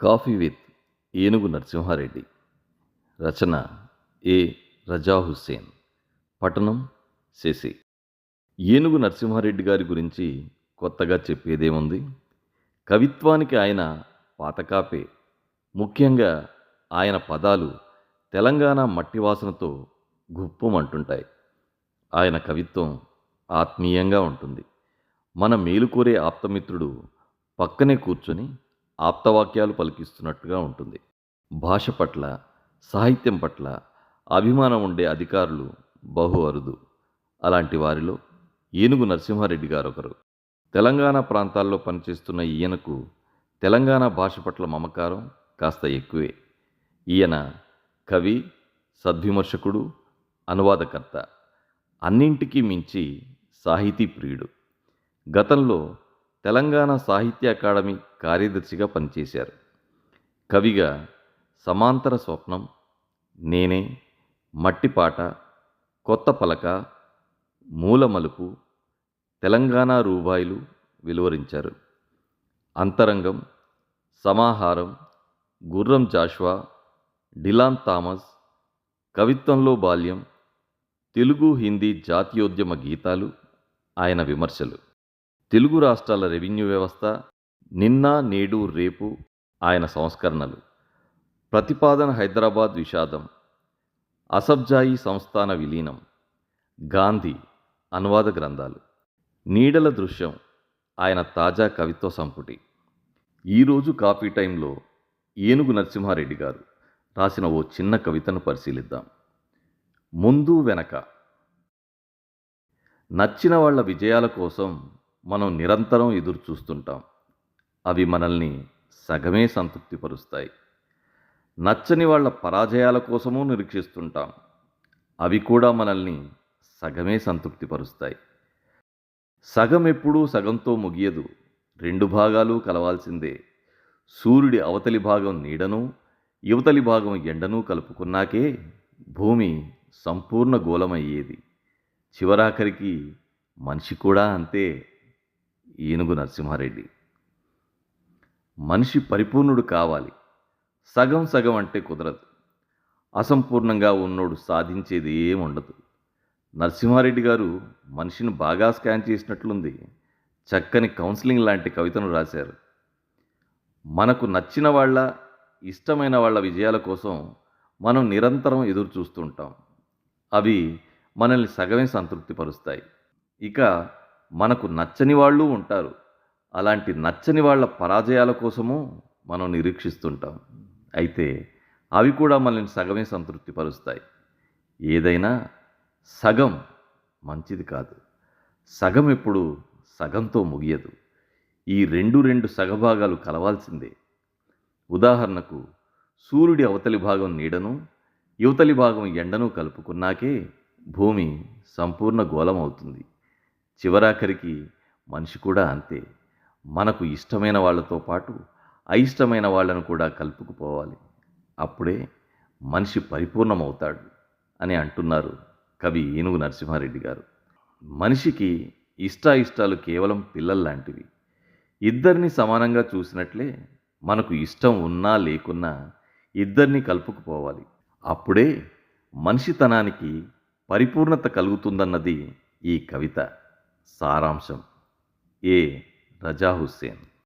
Coffee with ఏనుగు నరసింహారెడ్డి. రచన ఏ రజా హుస్సేన్ పఠనం శశి. ఏనుగు నరసింహారెడ్డి గారి గురించి కొత్తగా చెప్పేదేముంది? కవిత్వానికి ఆయన పాతకాపే. ముఖ్యంగా ఆయన పదాలు తెలంగాణ మట్టి వాసనతో గుప్పమంటుంటాయి. ఆయన కవిత్వం ఆత్మీయంగా ఉంటుంది. మన మేలుకోరే ఆప్తమిత్రుడు పక్కనే కూర్చొని ఆప్తవాక్యాలు పలికిస్తున్నట్టుగా ఉంటుంది. భాష పట్ల సాహిత్యం పట్ల అభిమానం ఉండే అధికారులు బహు అరుదు. అలాంటి వారిలో ఏనుగు నరసింహారెడ్డి గారు ఒకరు తెలంగాణ ప్రాంతాల్లో పనిచేస్తున్న ఈయనకు తెలంగాణ భాష పట్ల మమకారం కాస్త ఎక్కువే. ఈయన కవి సద్విమర్శకుడు అనువాదకర్త. అన్నింటికీ మించి సాహితీ ప్రియుడు. గతంలో తెలంగాణ సాహిత్య అకాడమీ కార్యదర్శిగా పనిచేశారు. కవిగా సమాంతర స్వప్నం నేనే మట్టిపాట కొత్త పలక మూలమలుపు తెలంగాణ రూబాయిలు వెలువరించారు. అంతరంగం సమాహారం గుర్రం జాష్వా డిలాన్ థామస్ కవిత్వంలో బాల్యం తెలుగు హిందీ జాతీయోద్యమ గీతాలు ఆయన విమర్శలు. తెలుగు రాష్ట్రాల రెవెన్యూ వ్యవస్థ నిన్న నేడు రేపు ఆయన సంస్కరణలు. ప్రతిపాదన హైదరాబాద్ విషాదం. అసబ్జాయి సంస్థాన విలీనం. గాంధీ అనువాద గ్రంథాలు. నీడల దృశ్యం. ఆయన తాజా కవిత్వ సంపుటి. ఈరోజు కాఫీ టైంలో ఏనుగు నరసింహారెడ్డి గారు రాసిన ఓ చిన్న కవితను పరిశీలిద్దాం. ముందు వెనక. నచ్చిన వాళ్ళ విజయాల కోసం మనం నిరంతరం ఎదురు చూస్తుంటాం. అవి మనల్ని సగమే సంతృప్తిపరుస్తాయి. నచ్చని వాళ్ళ పరాజయాల కోసమూ నిరీక్షిస్తుంటాం. అవి కూడా మనల్ని సగమే సంతృప్తిపరుస్తాయి. సగం ఎప్పుడూ సగంతో ముగియదు. రెండు భాగాలు కలవాల్సిందే. సూర్యుడి అవతలి భాగం నీడను యువతలి భాగం ఎండను కలుపుకున్నాకే భూమి సంపూర్ణ గోళమయ్యేది. చివరాఖరికి మనిషి కూడా అంతే. ఏనుగు నరసింహారెడ్డి. మనిషి పరిపూర్ణుడు కావాలి. సగం సగం అంటే కుదరదు. అసంపూర్ణంగా ఉన్నోడు సాధించేది ఏం ఉండదు. నరసింహారెడ్డి గారు మనిషిని బాగా స్కాన్ చేసినట్లుంది. చక్కని కౌన్సిలింగ్ లాంటి కవితను రాశారు. మనకు నచ్చిన వాళ్ళ ఇష్టమైన వాళ్ళ విజయాల కోసం మనం నిరంతరం ఎదురు చూస్తుంటాం. అవి మనల్ని సగమే సంతృప్తిపరుస్తాయి. ఇక మనకు నచ్చని వాళ్ళు ఉంటారు. అలాంటి నచ్చని వాళ్ళ పరాజయాల కోసము మనం నిరీక్షిస్తుంటాం. అయితే అవి కూడా మనల్ని సగమే సంతృప్తిపరుస్తాయి. ఏదైనా సగం మంచిది కాదు. సగం ఎప్పుడు సగంతో ముగియదు. ఈ రెండు రెండు సగభాగాలు కలవాల్సిందే. ఉదాహరణకు సూర్యుడి అవతలి భాగం నీడను యువతలి భాగం ఎండను కలుపుకున్నాకే భూమి సంపూర్ణ గోళం అవుతుంది. చివరాఖరికి మనిషి కూడా అంతే. మనకు ఇష్టమైన వాళ్ళతో పాటు అయిష్టమైన వాళ్ళను కూడా కలుపుకుపోవాలి. అప్పుడే మనిషి పరిపూర్ణమవుతాడు అని అంటున్నారు కవి ఏనుగు నరసింహారెడ్డి గారు. మనిషికి ఇష్టాయిష్టాలు కేవలం పిల్లల్లాంటివి ఇద్దరిని సమానంగా చూసినట్లే మనకు ఇష్టం ఉన్నా లేకున్నా ఇద్దరిని కలుపుకుపోవాలి. అప్పుడే మనిషితనానికి పరిపూర్ణత కలుగుతుందన్నది ఈ కవిత. సారాంశం ఏ రజా హుస్సేన్